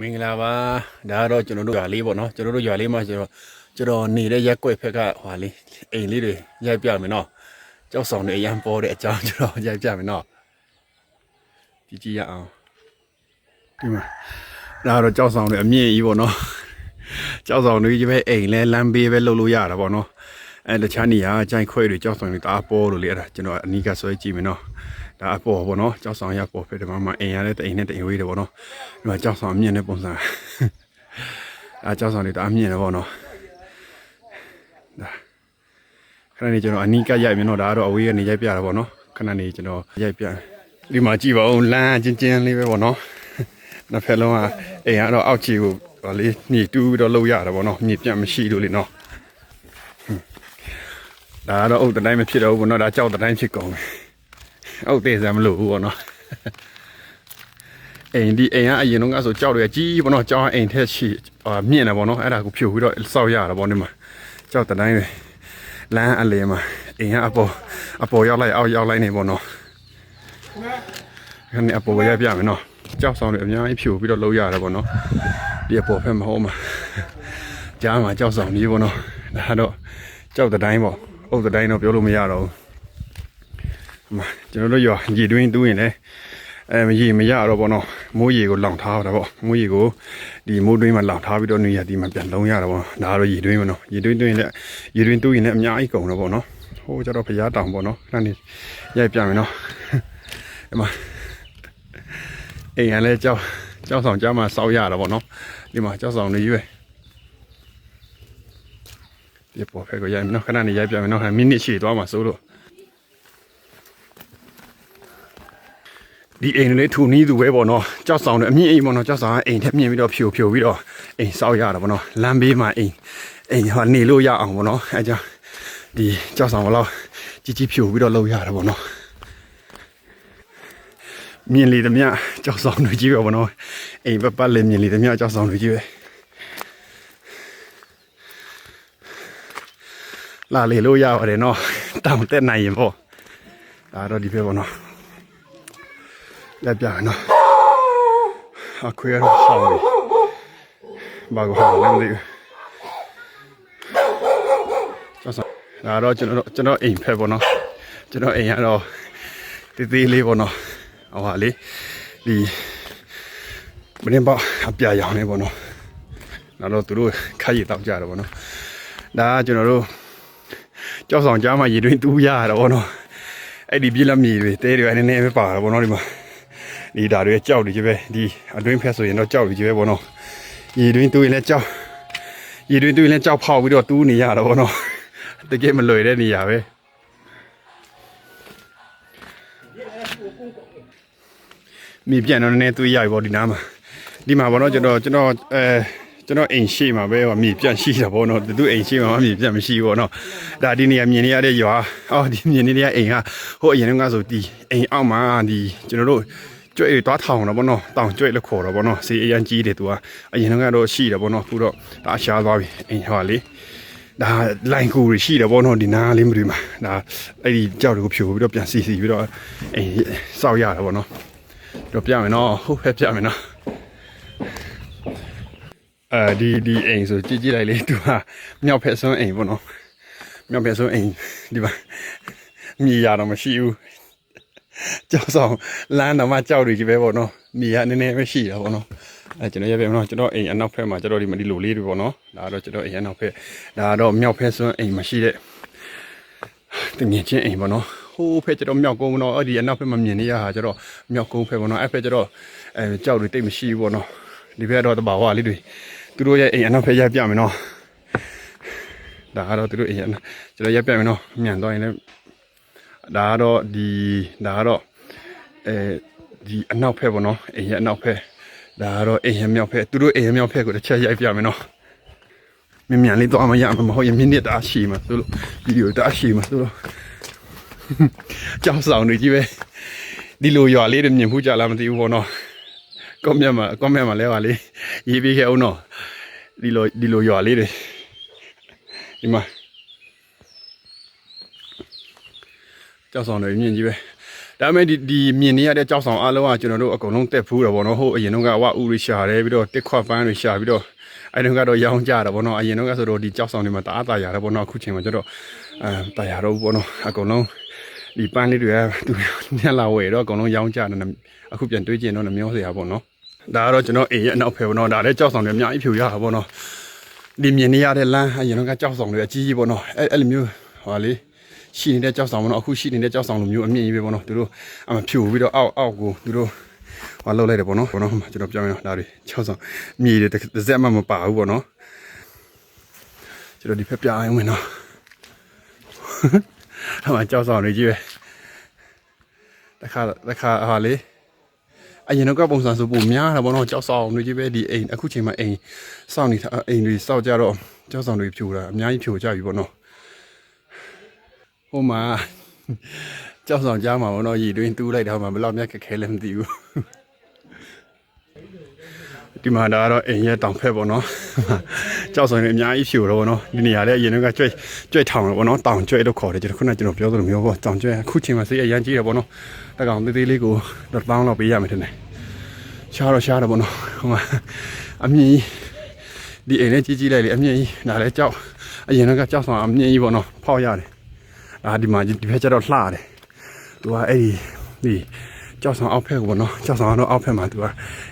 မင်္ဂလာပါဒါကတော့ကျွန်တော်တို့ရွာလေးပေါ့နော်ကျွန်တော်တို့ရွာလေးမှာကျွန်တော်ကျွန်တော်နေတဲ့ရက်ကွက်ဖက်ကဟွာလေးအိမ်လေးတွေရိုက်ပြမယ်နော်ကြောက်ဆောင်တွေအရန်ပေါ်တဲ့အကြောင်းကျွန်တော်ရိုက်ပြမယ်နော်ကြည့်ကြည့်ရအောင်ဒီမှာဒါကတော့ကြောက်ဆောင်တွေအမြင့်ကြီးပေါ့နော်ကြောက်ဆောင်တွေကြီးပဲအိမ်လဲလမ်းဘေးပဲလှုပ်လို့ရတာပေါ့နော် အဲတခြားနေရာကြိုင်ခွဲတွေကြောက်ဆောင်တွေတအားပေါ်လို့လေအဲ့ဒါကျွန်တော်အနီးကဆွဲကြည့်မယ်နော်ဒါအပေါ်ပေါ့နော်ကြောက်ဆောင်ရပေါ်ဖြစ်တယ်မှာမှာအိမ်ရတဲ့အိမ်နဲ့အိမ်ဝေးတယ်ပေါ့နော်ဒီမှာကြောက်ဆောင်အမြင့်တဲ့ပုံစံအဲကြောက်ဆောင်တွေတအားမြင့်တယ်ပေါ့နော်ဒါခဏနေကျွန်တော်အနီးကရိုက်မယ်နော်ဒါကတော့အဝေးကနေရိုက်ပြတာပေါ့နော်ခဏနေကျွန်တော်ရိုက်ပြဒီမှာကြည့်ပါဦးလမ်းချင်းချင်းလေးပဲပေါ့နော်နှစ်ဖက်လုံးကအိမ်ကတော့အောက်ခြေကိုဟောလေးညှိတူးပြီးတော့လှုပ်ရတာပေါ့နော်ညှိပြတ်မရှိလို့လေနော် ဒါကတော့အုတ်တိုင်းမဖြစ်တော့ဘူးပေါ့နော်ဒါကြောက်တိုင်းဖြစ်ကုန်ပြီအုတ်သေးစမ်းမလို့ဘူးပေါ့နော်အိမ်ဒီအိမ်ကအရင်တော့ကဆိုကြောက်တွေကကြီးပေါ့နော်ကြောက်အိမ်ထက်ရှိအာမြင့်တယ်ပေါ့နော်အဲ့ဒါကိုဖြိုပြီးတော့စောက်ရတာပေါ့ဒီမှာကြောက်တိုင်းပဲလမ်းအလေမှာအိမ်ကအပေါ်အပေါ်ရောက်လိုက်အောက်ရောက်လိုက်နေပေါ့နော်ခဏအပေါ်ရပြမယ်နော်ကြောက်ဆောင်တွေအများကြီးဖြိုပြီးတော့လုံးရတယ်ပေါ့နော်ဒီအပေါ်ဖက်မဟုတ်မှာကြားမှာကြောက်ဆောင်ကြီးပေါ့နော်ဒါတော့ကြောက်တိုင်းပေါ့ အုပ်တိုင်းတော့ပြောလို့မရတော့ဘူးအမကျွန်တော်တို့ရောရေတွင်းတူးရင်လည်းအဲရေမရတော့ဘောနော်မိုးရေကိုလောင်ထားတာပေါ့မိုးရေကိုဒီမိုးတွင်းမှာလောင်ထားပြီးတော့နေရဒီမှာပြန်လုံးရတာပေါ့ဒါကတော့ရေတွင်းမနော်ရေတွင်းတွင်းလည်းရေတွင်းတူးရင်လည်းအများကြီးကုန်တော့ပေါ့နော်ဟိုကျတော့ဖျားတောင်ပေါ့နော်ခဏနေရိုက်ပြမယ်နော်အမအိမ်ရလဲကြောက်ကြောက်ဆောင်ကြားမှာစောက်ရတာပေါ့နော်ဒီမှာကြောက်ဆောင်နေရွယ် ဒီပေါ်ဖက်ကိုရိုက်မယ်နော်ခဏနေရိုက်ပြမယ်နော်မိနစ်ရှည်သွားမှာစိုးလို့ဒီအိမ်လေးထူနီးသူပဲပေါ့နော်ကြောက်ဆောင်တယ်အမြင့်အိမ်ပေါ့နော်ကြောက်ဆောင်ကအိမ်ထက်မြင့်ပြီးတော့ဖြိုဖြိုပြီးတော့အိမ်ဆောက်ရတာပေါ့နော်လမ်းဘေးမှာအိမ်အိမ်ဟောနေလို့ရအောင်ပေါ့နော်အဲကြောင့်ဒီကြောက်ဆောင်ဘလောက်ကြီးကြီးဖြိုပြီးတော့လုပ်ရတာပေါ့နော်မြင်လေသမျှကြောက်ဆောင်တွေကြီးပဲပေါ့နော်အိမ်ပတ်ပတ်လည်းမြင်လေသမျှကြောက်ဆောင်တွေကြီးပဲ လာလေလို့ရပါတယ်နော်တောင်တက်နိုင်ရင်ပေါ့ဒါတော့ဒီဘက်ပေါ့နော်လက်ပြနော်အခွေရတော့ဆောင်းပြီဘာကိုဟောလဲမသိဘူးကျောင်းဒါတော့ကျွန်တော်ကျွန်တော်အိမ်ဖက်ပေါ့နော်ကျွန်တော်အိမ်ကတော့တေးသေးလေးပေါ့နော်ဟောဟာလေဒီမင်းပေါ့အပြရောင်နေပေါ့နော်နောက်တော့သူတို့ခါရီတောက်ကြတယ်ပေါ့နော်ဒါကကျွန်တော်တို့ ကြောက်ဆောင်ကြားမှာရေတွင်းတူးရတာဗောနော်အဲ့ဒီပြည်လက်မြေတွေတဲတွေအနေနဲ့ပဲပါတာဗောနော်ဒီမှာဒီဓာတွေကြောက်တွေကြီးပဲဒီအတွင်းဖက်ဆိုရင်တော့ကြောက်တွေကြီးပဲဗောနော်ရေတွင်းတူးရင်လည်းကြောက်ရေတွင်းတူးရင်လည်းကြောက်ဖောက်ပြီးတော့တူးနေရတာဗောနော်တကယ်မလွယ်တဲ့နေရာပဲမြေပြန်တော့နည်းနည်းတူးရပြီဗောဒီနားမှာဒီမှာဗောနော်ကျွန်တော်ကျွန်တော်အဲ ကျွန်တော်အိမ်ရှိမှာပဲဟောမြေပြန့်ရှိတာပေါ့နော်သူအိမ်ရှိမှာမြေပြန့်မရှိဘူးပေါ့နော်ဒါဒီနေရာမြင်နေရတဲ့ရွာအော်ဒီမြင်နေရတဲ့အိမ်ကဟိုအရင်ကဆိုဒီအိမ်အောက်မှာဒီကျွန်တော်တို့ကျွဲ့တွားထောင်တော့ပေါ့နော်တောင်ကျွဲ့လို့ခေါ်တော့ပေါ့နော်စီအရန်ကြီးတယ်သူကအရင်ကတော့ရှိတယ်ပေါ့နော်အခုတော့ဒါရှားသွားပြီအိမ်ဟောလေဒါလိုင်ကူတွေရှိတယ်ပေါ့နော်ဒီနားလေးမတွေ့မှာဒါအဲ့ဒီကြောက်တွေကိုဖြိုပြီးတော့ပြန်စီစီပြီးတော့အိမ်စောက်ရတာပေါ့နော်တော့ပြမယ်နော်ဟုတ်ဖက်ပြမယ်နော် အဲဒီဒီအိမ်ဆိုကြည့်ကြည့်လိုက်လေသူကမြောက်ဖက်ဆုံးအိမ်ပေါ့နော်မြောက်ဖက်ဆုံးအိမ်ဒီမှာမြေရတော့မရှိဘူးကြောက်ဆောင်လမ်းတော့မှကြောက်တွေကြီးပဲပေါ့နော်မြေကနည်းနည်းပဲရှိတာပေါ့နော်အဲကျွန်တော်ရပြမယ်နော်ကျွန်တော်အိမ်အနောက်ဖက်မှာကျွန်တော်ဒီမဒီလိုလေးတွေပေါ့နော်ဒါကတော့ကျွန်တော်အိမ်အနောက်ဖက်ဒါကတော့မြောက်ဖက်ဆုံးအိမ်မရှိတဲ့တငယ်ချင်းအိမ်ပေါ့နော်ဟိုးဖက်ကျွန်တော်မြောက်ကုန်းပေါ့နော်အဲ့ဒီအနောက်ဖက်မှာမြင်နေရတာကျွန်တော်မြောက်ကုန်းဖက်ပေါ့နော်အဲ့ဖက်ကျွန်တော်အဲကြောက်တွေတိတ်မရှိဘူးပေါ့နော်ဒီဘက်တော့တဘာဝလေးတွေ သူတို့ရဲ့အိမ်အနောက်ဖက်ရိုက်ပြမယ်နော်ဒါကတော့သူတို့အိမ်အနောက်ကျွန်တော်ရိုက်ပြမယ်နော်မြန်တော့ရင်လည်းဒါကတော့ဒီဒါကတော့အဲဒီအနောက်ဖက်ပေါ့နော်အိမ်ရဲ့အနောက်ဖက်ဒါကတော့အိမ်ရဲ့မြောက်ဖက်သူတို့အိမ်ရဲ့မြောက်ဖက်ကိုတစ်ချက်ရိုက်ပြမယ်နော်မြန်မြန်လေးတော့မရမှာမဟုတ်ရင်မိနစ်တအားရှိမှာသူတို့ဗီဒီယိုတအားရှိမှာသူတို့ကြောက်ဆောင်နေကြီးပဲဒီလိုရွာလေးတွေမြင်မှုကြလားမသိဘူးပေါ့နော် ကောမြတ်မှာကောမြတ်မှာလဲပါလေရေးပေးခဲ့အောင်တော့ဒီလိုဒီလိုရွာလေးတွေဒီမှာကြောက်ဆောင်တွေမြင့်ကြီးပဲဒါပေမဲ့ဒီဒီမြင်နေရတဲ့ကြောက်ဆောင်အားလုံးကကျွန်တော်တို့အကုန်လုံးတက်ဖူးတယ်ဗောနော်ဟုတ်အရင်တော့ကဝဥတွေရှာတယ်ပြီးတော့တစ်ခွက်ပန်းတွေရှာပြီးတော့အဲ့တော့ကတော့ရောင်းကြတာဗောနော်အရင်တော့ကဆိုတော့ဒီကြောက်ဆောင်တွေမှာတအားတာရတယ်ဗောနော်အခုချိန်မှာကျတော့အဲတာရတော့ဗောနော်အကုန်လုံးဒီပန်းလေးတွေကသူညလာဝယ်တော့အကုန်လုံးရောင်းကြတယ်အခုပြန်တွေးကြည့်တော့နှမျောစရာဗောနော် ဒါကတော့ကျွန်တော်အိမ်ရဲ့အနောက်ဖက်ဗောနော်ဒါလည်းကြောက်ဆောင်တွေအများကြီးဖြူရတာဗောနော်ဒီမြင်နေရတဲ့လမ်းအရင်တော့ကကြောက်ဆောင်တွေအကြီးကြီးဗောနော်အဲ့အဲ့လိုမျိုးဟောလေရှိနေတဲ့ကြောက်ဆောင်ဗောနော်အခုရှိနေတဲ့ကြောက်ဆောင်လိုမျိုးအမြင့်ကြီးပဲဗောနော်သူတို့အမဖြူပြီးတော့အောက်အောက်ကိုသူတို့ဟောလောက်လိုက်တယ်ပေါ့နော်ပေါ့နော်ကျွန်တော်ပြောင်းရအောင်ဒါတွေ6ဆောင်မြေတွေတစ်စက်မှမပါဘူးပေါ့နော်ကျွန်တော်ဒီဖက်ပြအောင်ဝင်တော့အမှကြောက်ဆောင်တွေကြီးပဲတခါတခါဟာလေ အရင်တော့ပုံစံဆိုပုံများတာပေါ့နော်ကြောက်ဆောင်တွေကြီးပဲဒီအိမ်အခုချိန်မှာအိမ်စောင့်နေတာအိမ်တွေစောက်ကြတော့ကြောက်ဆောင်တွေဖြူတာအများကြီးဖြူကြပြီပေါ့နော်ဟိုမှာကြောက်ဆောင်ကြားမှာပေါ့နော်ရည်တွင်းတူးလိုက်တာမှဘယ်လောက်များခက်ခဲလဲမသိဘူး ဒီမှာဒါကတော့အိမ်ရဲ့တောင်ဖက်ပေါ့နော်ကြောက်ဆောင်နေအများကြီးဖြူတော့ပေါ့နော်ဒီနေရာလေးအရင်ကကြွဲ့ကြွဲ့ထောင်တယ်ပေါ့နော်တောင်ကြွဲ့လို့ခေါ်တယ်ကျွန်တော်ခုနကကျွန်တော်ပြောသလိုမျိုးပေါ့တောင်ကြွဲ့အခုချိန်မှာစိတ်အရန်ကြီးတယ်ပေါ့နော်တကောင်သေးသေးလေးကိုတော့ပေါင်းတော့ပေးရမယ်ထင်တယ်ရှားတော့ရှားတယ်ပေါ့နော်ဟိုမှာအမြင့်ကြီးဒီအိမ်လေးကြီးကြီးလိုက်လေအမြင့်ကြီးဒါလည်းကြောက်အရင်ကကြောက်ဆောင်အမြင့်ကြီးပေါ့နော်ဖောက်ရတယ်အာဒီမှာဒီဖက်ကျတော့လှတယ်သူကအဲ့ဒီဒီ ကြောက်ဆောင်အောက်ဖက်ကိုပေါ့နော်ကြောက်ဆောင်ကတော့အောက်ဖက်မှာသူက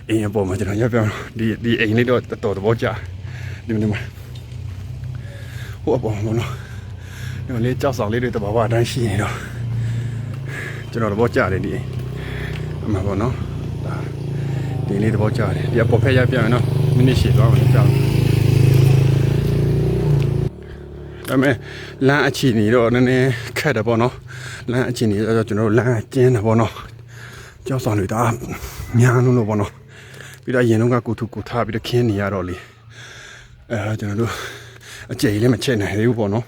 အိမ်အပေါ်မှာကျွန်တော်ရပ်ပြောင်းဒီဒီအိမ်လေးတော့တော်တော်သဘောကျဒီမှာဟိုအပေါ်မှာပေါ့နော်ဒီမှာလေးကြောက်ဆောင်လေးတွေတဘာဝအတိုင်းရှိနေတော့ကျွန်တော်သဘောကျတယ်ဒီအိမ်အမှန်ပေါ့နော်ဒါဒီလေးသဘောကျတယ်ဒီအပေါ်ဖက်ရပ်ပြောင်းနော်မိနစ်ရှည်သွားမယ်ကြောက်ဒါပေမဲ့လမ်းအခြေအနေတော့နည်းနည်းခက်တယ်ပေါ့နော်လမ်းအခြေအနေတော့ကျွန်တော်တို့လမ်းကျင်းတယ်ပေါ့နော် ကြောက်ဆောင်တွေဒါများလုံးလို့ပေါ့နော်ပြီးတော့အရင်တော့ကကိုထုကိုထားပြီးတော့ခင်းနေရတော့လေအဲကျွန်တော်တို့အကျိလည်းမချက်နိုင်သေးဘူးပေါ့နော်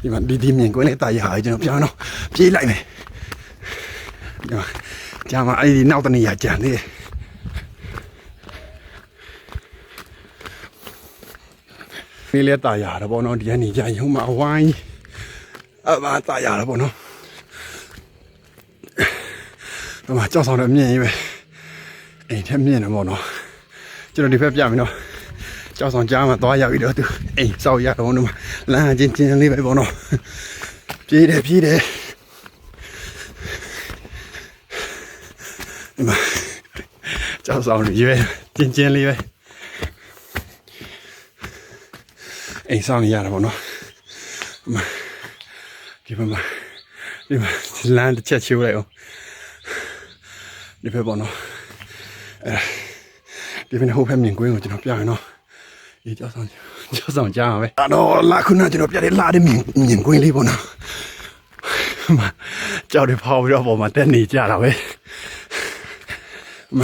ဒီမှာဒီဒီမြင်ကွင်းလေးတာရဟာကျွန်တော်ပြောင်းတော့ပြေးလိုက်မယ်ဒီမှာကြာမှာအဲ့ဒီနောက်တနေရာကြံသေးတယ်နေလဲတာရတာပေါ့နော်ဒီကနေကြာရုံမှာအဝိုင်းအမတာရတာပေါ့နော် ဟိုမှာကြောက်ဆောင်တဲ့အမြင့်ကြီးပဲအိမ်ထက်မြင့်တယ်ပေါ့နော်ကျွန်တော်ဒီဘက်ပြမယ်နော်ကြောက်ဆောင်ကြားမှာသွားရောက်ပြီးတော့သူအိမ်စောက်ရတော့နော်လမ်းချင်းချင်းလေးပဲပေါ့နော်ပြေးတယ်ပြေးတယ်ဒီမှာကြောက်ဆောင်ကြီးပဲချင်းချင်းလေးပဲအိမ်ဆောင်ရတာပေါ့နော်ဒီမှာဒီမှာဒီမှာလမ်းတစ်ချက်ချိုးလိုက်အောင် ဒီဖက်ပေါ့နော်အဲဒီဖက်နဲ့ဟိုဖက်မြင်ကွင်းကိုကျွန်တော်ပြရနော်ဒီကြောက်ဆောင်ကြောက်ဆောင်ကြားမှာပဲအဲ့တော့လာခုနကျွန်တော်ပြတဲ့လာတဲ့မြင်မြင်ကွင်းလေးပေါ့နော်မကြောက်တယ်ဖောက်ပြီးတော့ပေါ်မှာတက်နေကြတာပဲမ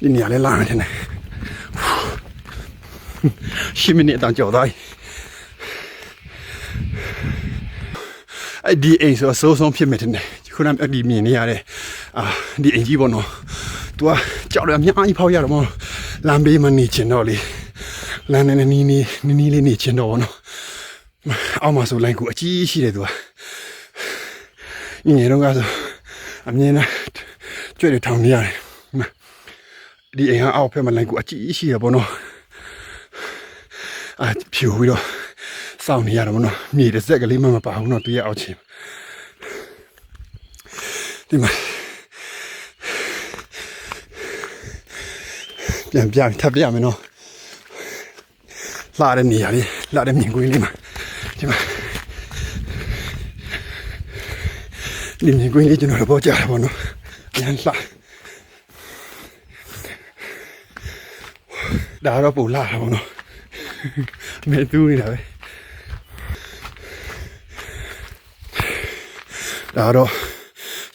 ဒီနေရာလေးလာမယ်ထင်တယ်ရှင်းမိနစ်တောင်ကြောက်သွားပြီအဲ့ဒီအိမ်ဆိုအဆိုးဆုံးဖြစ်မယ်ထင်တယ် ခုနကဒီမြင်နေရတဲ့အာဒီအင်ကြီးပေါ့နော်။ तू ကကြောက်တယ်အများကြီးဖောက်ရတော့မဟုတ်လမ်းဘေးမှာနေချင်တော့လေလမ်းနဲ့နီးနီးနီးနီးလေးနေချင်တော့ဗောနော်။အောက်မှာဆိုလိုင်းကူအကြီးရှိတယ် तू က။ညနေတော့ကဆိုအမြင်နဲ့ကြွရထောင်နေရတယ်။ဒီအိမ်ကအောက်ဖက်မှာလိုင်းကူအကြီးရှိရဗောနော်။အာဖြူပြီးတော့စောင့်နေရတော့ဗောနော်။မြေတစ်စက်ကလေးမှမပါဘူးနော်သူရဲ့အောက်ချင်။ ဒီမှာပြန်ပြန်ထပ်ပြမယ်နော်လာတဲ့နေရာလေးလာတဲ့မြင်ကွင်းလေးမှာဒီမှာဒီမြင်ကွင်းလေးကျွန်တော်တော့ကြားရပါတော့ပြန်လာဒါတော့ပူလာတာပေါ့နော်မဲတူးနေတာပဲဒါတော့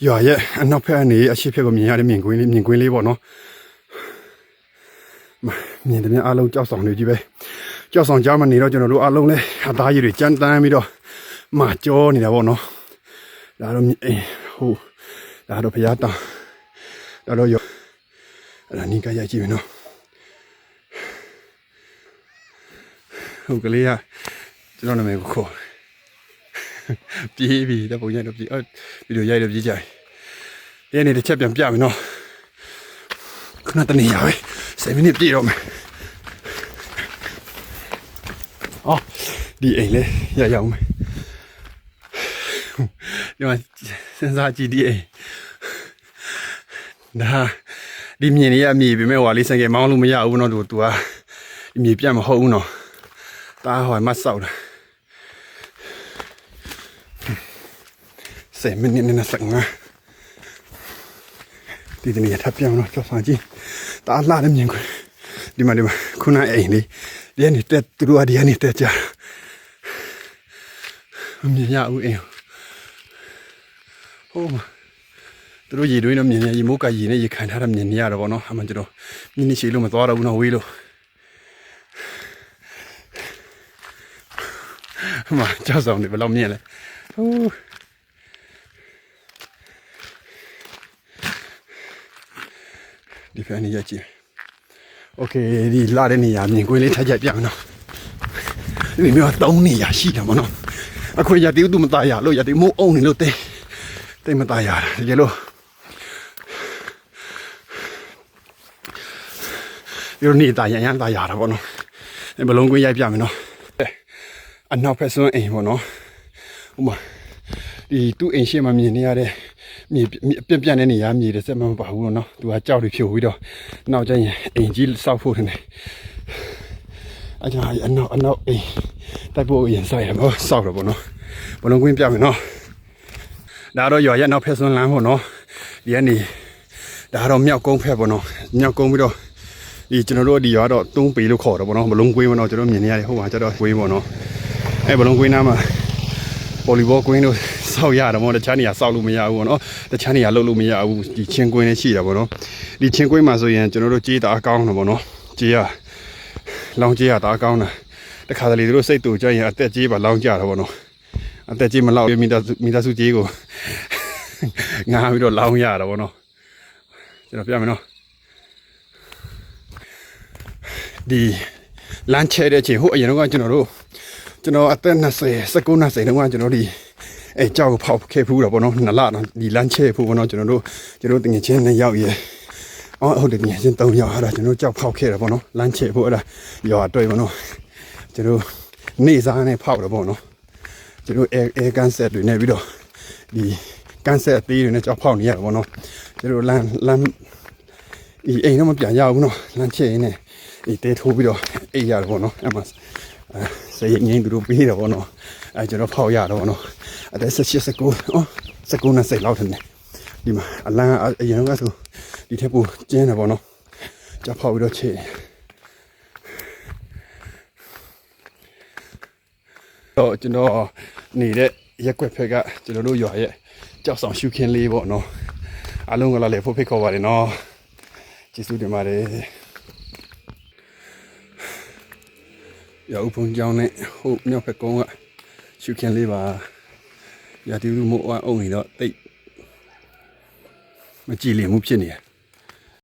ရွာရဲ့အနောက်ဖက်အနေအရှိဖက်ကိုမြင်ရတဲ့မြင်ကွင်းလေးမြင်ကွင်းလေးပေါ့နော်မမြင်တယ်များအားလုံးကြောက်ဆောင်နေကြီးပဲကြောက်ဆောင်ကြားမနေတော့ကျွန်တော်တို့အားလုံးလဲအသားရည်တွေကြမ်းတမ်းပြီးတော့မာကြောနေတာပေါ့နော်ဒါတော့အေးဟိုဒါတော့ဖျားတောင်ဒါတော့ရောအဲ့ဒါနီးကရိုက်ကြည့်မယ်နော်ဟိုကလေးကကျွန်တော်နာမည်ကိုခေါ် ပြေးပြီတဲ့ပုံရိုက်တော့ပြေးအော်ဗီဒီယိုရိုက်တော့ပြေးကြတယ်ဒီနေ့တစ်ချက်ပြန်ပြမယ်နော်ခဏတနေရပဲ7မိနစ်ပြည့်တော့မယ်အော်ဒီအိမ်လေးရရအောင်မယ်ဒီမှာစဉ်းစားကြည့်ဒီအိမ်ဒါဒီမြင်နေရမြေပြီမဲ့ဟွာလေးဆိုင်ကမောင်းလို့မရဘူးနော်သူသူကဒီမြေပြတ်မဟုတ်ဘူးနော်တားဟွာမတ်ဆောက်တာ ဆယ်မိနစ်နဲ့ဆက်ငါဒီတနေ့ထပ်ပြောင်းတော့ကြောက်ဆောင်ကြည့်တားလာတယ်မြင်ခွဒီမှာဒီမှာခုနအိမ်လေးဒီကနေတက်သူတို့ကဒီကနေတက်ကြမမြင်ရဘူးအိမ်ဟိုးသူတို့ရေတွင်းတော့မြင်ရရေမိုးကရေနဲ့ရေခံထားတာမြင်နေရတော့ဗောနော်အမှကျွန်တော်မြင်းနေရှိလို့မသွားတော့ဘူးနော်ဝေးလို့ဟမကြောက်ဆောင်နေဘယ်လောက်မြင်လဲဟိုး ဒီဖက်နေရကြည့်โอเคဒီလာတဲ့နေရာမြင်ကွင်းလေးထပ်ကြပြမယ်နော်ဒီမျိုးက3နေရာရှိတယ်မနော်အခုရတီတူမตายရလို့ရတီမိုးအုံနေလို့တိတ်တိတ်မตายရတကယ်လို့ဒီလိုနေတာရရန်ตายရတာပေါ့နော်ဒီဘလုံးကွင်းရိုက်ပြမယ်နော်အနောက်ဖက်စွန်းအိမ်ပေါ့နော်ဥမာဒီသူ့အိမ်ရှိမှမြင်နေရတဲ့ မြေပြက်ပြက်တဲ့နေရာမြေတစ်စက်မှမပါဘူးနော်သူကကြောက်တွေဖြိုပြီးတော့နောက်ကျရင်အိမ်ကြီးစောက်ဖို့ထင်တယ်အကြမ်းအနောက်အနောက်အိမ်တိုက်ဖို့အရင်ဆိုင်ရမောစောက်တော့ပေါ့နော်ဘလုံးကွင်းပြမယ်နော်ဒါတော့ရွာရဲ့နောက်ဖက်စွန်းလမ်းပေါ့နော်ဒီကနေဒါတော့မြောက်ကုန်းဖက်ပေါ့နော်မြောက်ကုန်းပြီးတော့ဒီကျွန်တော်တို့ဒီရွာတော့သုံးပေလို့ခေါ်တော့ပေါ့နော်ဘလုံးကွင်းပေါ့နော်ကျွန်တော်မြင်နေရတယ်ဟိုမှာကျတော့ကွင်းပေါ့နော်အဲဘလုံးကွင်းနားမှာဗော်လီဘောကွင်းတို့ စောက်ရတယ်ပေါ့တခြားနေရာစောက်လို့မရဘူးပေါ့နော်တခြားနေရာလှုပ်လို့မရဘူးဒီချင်းကွင်းလေးရှိတာပေါ့နော်ဒီချင်းကွင်းမှာဆိုရင်ကျွန်တော်တို့ကြေးတာအကောင်းတယ်ပေါ့နော်ကြေးရလောင်းကြေးရတာအကောင်းတာတခါတလေသူတို့စိတ်တူကြရင်အသက်ကြေးပါလောင်းကြတာပေါ့နော်အသက်ကြေးမလောက်မိသားစုမိသားစုကြေးကိုငားပြီးတော့လောင်းရတာပေါ့နော်ကျွန်တော်ပြမယ်နော်ဒီလမ်းချဲတဲ့ချိန်ဟိုအရင်တော့ကကျွန်တော်တို့ကျွန်တော်အသက်20 19 20တုန်းကကျွန်တော်ဒီ အဲကြောက်ကိုဖောက်ခဲ့ဖူးတော့ဗောနော်နလတော့ဒီလမ်းချဲဖူးဗောနော်ကျွန်တော်တို့ကျွန်တော်တငယ်ချင်းနဲ့ရောက်ရဲအော်ဟုတ်တယ်တငယ်ချင်း3ယောက်အဲ့ဒါကျွန်တော်ကြောက်ဖောက်ခဲ့တယ်ဗောနော်လမ်းချဲဖူးအဲ့ဒါရောအတွေ့ဗောနော်ကျွန်တော်နေစားနဲ့ဖောက်တယ်ဗောနော်ကျွန်တော်အဲအဲကန်ဆက်တွေနဲ့ပြီးတော့ဒီကန်ဆက်အသေးတွေနဲ့ကြောက်ဖောက်နေရတာဗောနော်ကျွန်တော်လမ်းလမ်းဒီအိမ်တော့မပြန်ရဘူးနော်လမ်းချဲရင်းနဲ့ဒီတဲထိုးပြီးတော့အိပ်ရတယ်ဗောနော်အဲ့မှာအဲ စရိတ်ငိမ့်သူတို့ပေးတယ်ဗောနော်အဲကျွန်တော်ဖောက်ရတော့ဗောနော်အသက်16 19အော်19နဲ့စိတ်လောက်တယ်ဒီမှာအလန်းအရင်ကဆိုဒီထက်ပိုကျင်းတယ်ဗောနော်ကြဖောက်ပြီးတော့ချေတော့ကျွန်တော်နေတဲ့ရက်ွက်ဖက်ကကျွန်တော်တို့ရွာရဲ့ကြောက်ဆောင်ရှုခင်းလေးပေါ့နော်အားလုံးကလည်းဖို့ဖိတ်ခေါ်ပါတယ်နော်ကျေးဇူးတင်ပါတယ် ရောက်ဖုန်ကြောင်းနဲ့ဟိုမြောက်ဖက်ကုန်းကရှုခင်လေးပါရာတီလူမို့အုံနေတော့တိတ်မကြည်လင်မှုဖြစ်နေတယ်